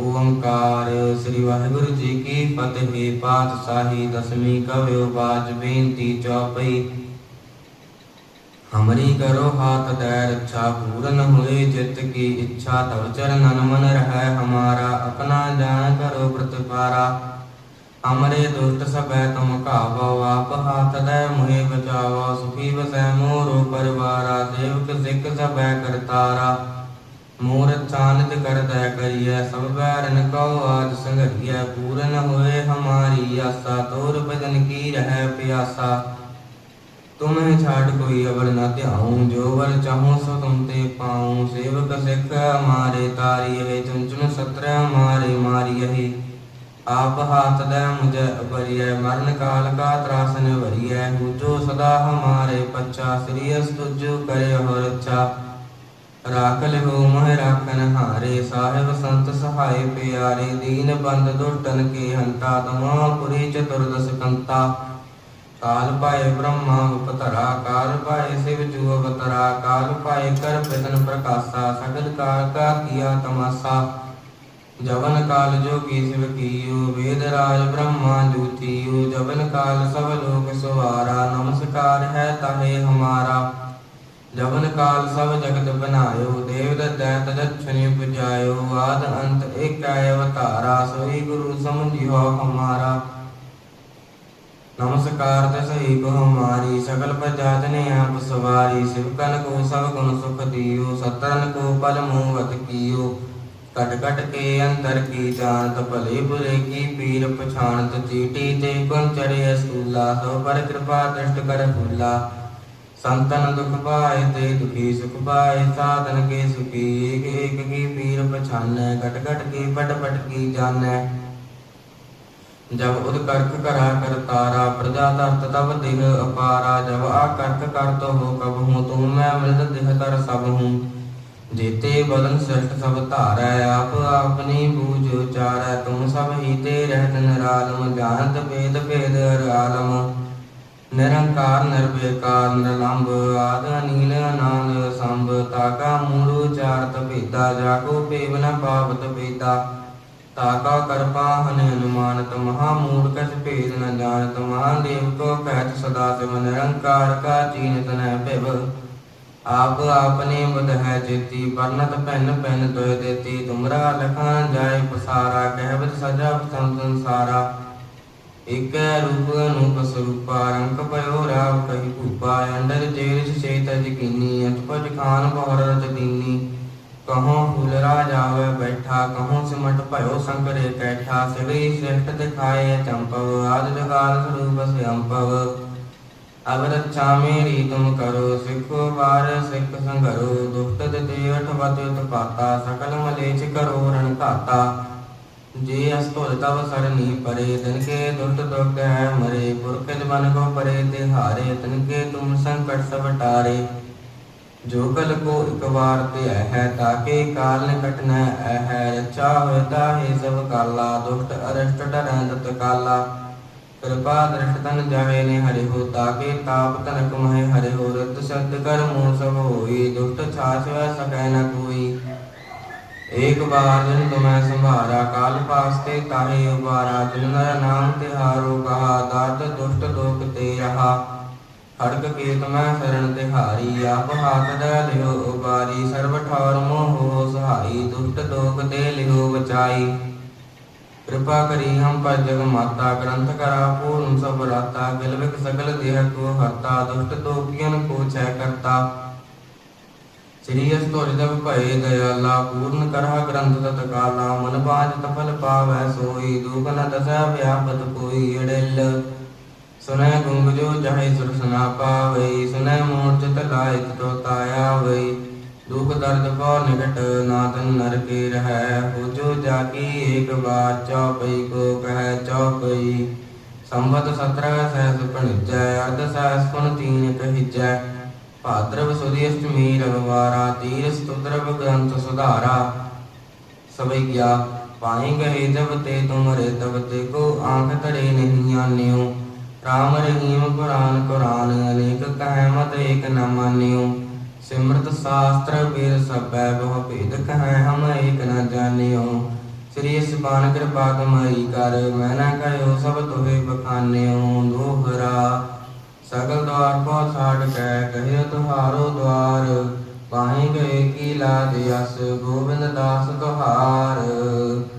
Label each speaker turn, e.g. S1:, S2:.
S1: ਓੰਕਾਰ ਸ੍ਰੀ ਵਾਹਿਗੁਰੂ ਜੀ ਕੀ ਫਤਿਹ। ਪਾਤਸ਼ਾਹੀ ਦਸਵੀਂ ਕਵਿਓ ਬਾਜ ਬੇਨਤੀ ਚੌਪਈ। ਹਮਰੀ ਕਰੋ ਹਾਥ ਦੈ ਰੱਛਾ, ਪੂਰਨ ਹੋਏ ਜਿਤ ਕੀ ਇੱਛਾ, ਤਵ ਚਰਨਨ ਮਨ ਰਹਿ ਹਮਾਰਾ, ਆਪਣਾ ਜਾਣ ਕਰੋ ਪ੍ਰਤਿਪਾਰਾ। ਹਮਰੇ ਦੁਸ਼ਟ ਸਭੈ ਤੁਮ ਕਾਵੋ ਆਪ ਹਾਥ ਦੈ ਮੁਹਿ ਬਚਾਵੋ, ਸੁਖੀ ਵਸੈ ਮੋਰੋ ਪਰਿਵਾਰਾ, ਦੇਵਕ ਸਿੱਖ ਸਭੈ ਕਰਤਾਰਾ। ਮੂਰ ਚਾਨਦ ਕਰਦੈ ਕਰੀਐ, ਸਭ ਬੈਰਨ ਕਉ ਆਜ ਸੰਗਰੀਐ ਪੂਰਨ ਹੋਏ ਹਮਾਰੀ ਆਸਾ, ਤੋਰ ਬਦਨ ਕੀ ਰਹਿ ਪਿਆਸਾ। ਤੁਮਹਿ ਛਾੜ ਕੋਈ ਅਵਰ ਨਾ ਧਿਆਉ, ਜੋ ਵਰ ਚਾਹੂੰ ਸੋ ਤੁਮ ਤੇ ਪਾਉ। ਸੇਵਕ ਸਿੱਖ ਹਮਾਰੇ ਤਾਰੀ ਹੈ ਚੁੰਚੁਨ ਸਤਰ ਹਮਾਰੇ ਮਾਰੀ ਹੈ ਆਪ ਹਾਥ ਦੇ ਮੁਝੇ ਅਪਰਿਐ, ਮਰਨ ਕਾਲ ਕਾ ਤਰਾਸਨ ਵਰੀਐ ਜੋ ਸਦਾ ਹਮਾਰੇ ਪੱਛਾ, ਸ੍ਰੀ ਅਸਤੁਜੁ ਕਰੇ ਹੋ ਰੱਛਾ ਰਾਖ ਲਿਓ ਰਾਖਨ ਹਾਰੇ, ਸਾਹਿਬ ਸੰਤ ਸਹਾਇ ਪਿਆਰੇ, ਦੀਨ ਬੰਦ ਦੁਸ਼ਟਨ ਕੇ ਹੰਤਾ ਤਮਾ ਪੁਰੀ ਚਤੁਰਦਸ ਕੰਤਾ। ਕਾਲ ਪਾਏ ਬ੍ਰਹਮਾ ਉਪਤਰਾ ਕਾਲ ਪਾਏ ਸਿਵ ਜੂ ਅਵਤਰਾ, ਕਾਲ ਪਾਏ ਕਰ ਬਿਦਨ ਪ੍ਰਕਾਸ਼ਾ, ਸਗਲ ਕਾਲ ਕਾ ਕੀਆ ਤਮਾਸਾ। ਜਵਨ ਕਾਲ ਜੋਗੀ ਸਿਵ ਕੀਓ, ਵੇਦ ਰਾਜ ਬ੍ਰਹਮਾ ਜੂਤੀਓ, ਜਵਨ ਕਾਲ ਸਭ ਲੋਕ ਸਵਾਰਾ ਨਮਸਕਾਰ ਹੈ ਤਾਹੇ ਹਮਾਰਾ। ਜਵਨ ਕਾਲ ਸਭ ਜਗਤ ਬਨਾਇਓ ਦੇਵ ਦਤੈ ਤਜਛਨਿ ਪੁਜਾਇਓ, ਆਦ ਅੰਤ ਏਕੈ ਅਵਤਾਰਾ ਸੋਈ ਗੁਰੂ ਸਮਝਿਓ ਹਮਾਰਾ। ਨਮਸਕਾਰ ਤੇ ਸਹੀ ਕੋ ਸਗਲ ਪ੍ਰਜਾ ਜਨੇ ਆਪ ਸਵਾਰੀ ਸਿਵਕਨ ਕੋ ਸਭ ਗੁਣ ਸੁਖ ਦਿਓ, ਸਤਨ ਕੋ ਪਲ ਮੂਵਤ ਕੀਓ। ਕਟ ਕਟ ਕੇ ਅੰਤਰ ਕੀ ਜਾਣਤ, ਭਲੇ ਬੁਰੇ ਕੀ ਪੀਰ ਪਛਾਣਤ, ਚੀਟੀ ਤੇ ਗੁਣ ਚੜੇ ਅਸੂਲਾ, ਸੋ ਪਰ ਕਿਰਪਾ ਦ੍ਰਿਸ਼ਟ ਕਰ ਫੁੱਲਾ। ਸੰਤਨ ਦੁਖ ਪਾਏ ਤੇ ਦੁਖੀ ਸੁਖ ਪਾਏ, ਸਾਧਨ ਕੇ ਸੁਖੀ ਏਕ ਏਕ ਕੀ ਪੀਰ ਪਛਾਨੈ ਘਟ ਘਟ ਕੀ ਪਟ ਪਟ ਕੀ ਜਾਣੈ। ਜਬ ਉਦ ਕਰਖ ਕਰਾ ਕਰ ਤਾਰਾ, ਪ੍ਰਜਾ ਧਰਤ ਤਬ ਦਿਨ ਅਪਾਰਾ, ਜਬ ਆ ਕਰਖ ਕਰ ਤੋ ਹੋ ਕਬ ਹੂੰ, ਤੂੰ ਮੈਂ ਮਿਲਤ ਦਿਹ ਕਰ ਸਭ ਹੂੰ। ਜੇਤੇ ਬਲਨ ਸ੍ਰਿਸ਼ਟ ਸਭ ਧਾਰੈ, ਆਪ ਆਪਣੀ ਬੂਝ ਉਚਾਰੈ ਤੁਮ ਸਭ ਹੀ ਤੇ ਰਹਿਤ ਨਿਰਾਲਮ, ਜਾਣਤ ਭੇਦ ਭੇਦ ਆਲਮ। ਨਿਰੰਕਾਰ, ਨਿਰਵਿਕਾਰ ਨਿਰਲੰਭ ਆਦ ਅਨੀਲ ਅਨੰਦ ਸੰਭ, ਤਾਕਾ, ਮੂਲ, ਉਚਾਰਤ, ਭੇਦਾ ਜਾਕੋ ਭੇਵ ਨ ਪਾਵਤ ਭੇਦਾ। ਤਾਕਾ, ਕਰਪਾ, ਹਨ, ਅਨੁਮਾਨਤ, ਮਹਾ ਮੂੜ ਕਛ ਭੇਦ, ਨ ਜਾਣਤ ਮਹਾਦੇਵ ਕੋ ਕਹਿਤ, ਸਦਾ ਸਿਵ ਨਿਰੰਕਾਰ, ਕਾ ਚੀਨਤ, ਨ ਭਿਵ। ਆਪ ਆਪਨੇ ਬੁਧ ਹੈ ਜੇਤੀ ਵਰਨਤ ਪੈਨ ਪੈਨ ਤੋਇ ਦੇਤੀ। ਤੁਮਰਾ ਲਖਾਂ ਜਾਏ ਪਸਾਰਾ ਕਹਿਵਤ ਸਜਾ ਪਸੰਦ ਸੰਸਾਰਾ। ਇਕੈ ਰੂਪ ਅਨੂਪ ਸਰੂਪਾ ਰੰਗ ਪਇਓ ਰਾਵ ਕਹੀ ਭੂਪਾ ਅੰਡਰ ਜੇਰਿ ਚੇਤ ਜਕੀਨੀ ਅਤਪਜ ਖਾਨ ਬਹੁਰ ਰਜਦੀਨੀ ਕਹੋਂ ਫੁੱਲ ਰਾਜ ਆਵੇ ਬੈਠਾ, ਕਹੋਂ ਸਿਮਟ ਭਇਓ ਸੰਕਰੇ ਕੈਠਾ। ਸਿਵਰੀ ਸ੍ਰਿਸ਼ਟ ਦਿਖਾਏ ਚੰਪਵ, ਆਦ ਜਗਾਲ ਸਰੂਪ ਸਿਅੰਪਵ ਅਬ ਰੱਛਾ ਮੇਰੀ ਕਰੋ, ਸਿੱਖੋ ਵਾਰ ਸਿੱਖ ਸੰਗਰੋ। ਦੁਖਤ ਤੇ ਅਠਵਤ ਉਤਪਾਤਾ ਸਕਲ ਮਲੇਚ ਕਰੋ ਰਣ ਘਾਤਾ ਜੇ ਅਸ ਧੁਲ ਤਵ ਸਰਨੀ ਪਰੇ ਤਨ ਕੇ ਦੁਸ਼ਟ ਦੁਖ ਹੈ ਮਰੇ। ਪੁਰਖ ਜਮਨ ਕੋ ਪਰੇ ਤੇ ਹਾਰੇ ਤਨ ਕੇ ਤੁਮ ਸੰਕਟ ਸਭ ਟਾਰੇ। ਜੋ ਕਲ ਕੋ ਇਕ ਵਾਰ ਤੇ ਹੈ, ਤਾਕੇ ਕਾਲ ਨਿਕਟ ਨ ਹੈ। ਰਚਾ ਹੋਇਦਾ ਹੈ ਸਭ ਕਾਲਾ ਦੁਸ਼ਟ ਅਰਸ਼ਟ ਡਰੰਦ ਕਾਲਾ। ਕਿਰਪਾ ਦ੍ਰਿਸ਼ਟ ਤਨ ਜਾਵੇ ਨੇ ਹਰਿ ਹੋ ਤਾਕੇ ਤਾਪ ਤਨਕ ਮਹਿ ਹਰਿ ਹੋ ਰਤ ਸਦ ਕਰ ਮੂਹ ਸਭ ਹੋਈ ਦੁਸ਼ਟ ਛਾਛ ਵੈ ਏਕ ਬਾਰ ਤੁਮੈ ਸੰਭਾਰਾ, ਕਾਲ ਪਾਸਤੇ ਤਾਹੇ ਉਬਾਰਾ ਜਿਨ ਨਾਮ ਤਿਹਾਰੋ ਕਹਾ, ਦਾਤ ਦੁਸ਼ਟ ਦੋਖ ਤੇ ਰਹਾ। ਖੜਕ ਕੇ ਤੁਮੈ ਸਰਣ ਤਿਹਾਰੀ, ਆਪ ਹਾਥ ਦ ਲਿਓ ਉਬਾਰੀ, ਸਰਬ ਠੌਰ ਮੋਹ ਸਹਾਈ, ਦੁਸ਼ਟ ਦੋਖ ਤੇ ਲਿਓ ਬਚਾਈ। ਕਿਰਪਾ ਕਰੀ ਹਮ ਪਰ ਜਗ ਮਾਤਾ, ਗ੍ਰੰਥ ਕਰਾ ਪੂਰਨ ਸਭ ਰਾਤਾ ਗਿਲਵਿਕ ਸਗਲ ਦੇਹ ਕੋ ਹਰਤਾ, ਦੁਸ਼ਟ ਦੋਖੀਆਂ ਕੋ ਛੈ ਕਰਤਾ। ਸ੍ਰੀ ਅਸਤੋਜ ਦਬ ਭਏ ਦਇਆਲਾ, ਪੂਰਨ ਕਰਹਾ ਗ੍ਰੰਥ ਤਤ ਕਾਲਾ ਮਨ ਬਾਜ ਤਫਲ ਪਾਵੈ ਸੋਈ, ਦੁਖ ਨ ਦਸੈ ਵਿਆਪਤ ਕੋਈ ਅੜਿਲ। ਸੁਨੈ ਗੁੰਗ ਜੋ ਜਹੈ ਸੁਰਸਨਾ ਪਾਵੈ, ਸੁਨੈ ਮੂਰਤ ਲਾਇਤ ਤੋ ਤਾਇਆ ਵੈ ਦੁਖ ਦਰਦ ਕੋ ਨਿਕਟ ਨਾਤਨ ਨਰ ਕੇ ਰਹੈ ਹੋ ਜੋ ਜਾਕੀ ਏਕ ਬਾਰ ਚੌਪਈ ਕੋ ਕਹਿ ਚੌਪਈ। ਸੰਵਤ 17 ਸਹਿਸ ਪਣਿਜੈ ਅਰਧ ਸਹਿਸ ਪੁਨ ਤੀਨ ਕਹੀਜੈ। ਭਾਦਰਵ ਸੁਦੀ ਅਸ਼ਟਮੀ ਰਵਿਵਾਰਾ ਤੀਰ ਸਤੁਦਰਵ ਗ੍ਰੰਥ ਸੁਧਾਰਾ। ਸਭਈ ਗਿਆ ਪਾਏ ਗਏ ਜਬ ਤੇ ਤੁਮਰੇ ਤਬ ਤੇ ਕੋ ਆਂਖ ਤਰੇ ਨਹੀਂ ਆਨਿਓ। ਰਾਮ ਰਹੀਮ ਕੁਰਾਨ ਕੁਰਾਨ, ਅਨੇਕ ਕਹਿ ਮਤ ਏਕ ਨ ਮਾਨਿਓ। ਸਿਮਰਤ ਸ਼ਾਸਤਰ ਵੇਦ ਸਭੈ ਬਹੁ ਭੇਦ ਕਹਿ, ਹਮ ਏਕ ਨ ਜਾਣਿਓ। ਸ੍ਰੀ ਸੁਬਾਨ ਕਿਰਪਾ ਕਮਾਈ ਕਰ, ਮੈਂ ਨਾ ਕਹਿਓ ਸਭ ਤੋਹੇ ਬਖਾਨਿਓ। ਦੋਹਰਾ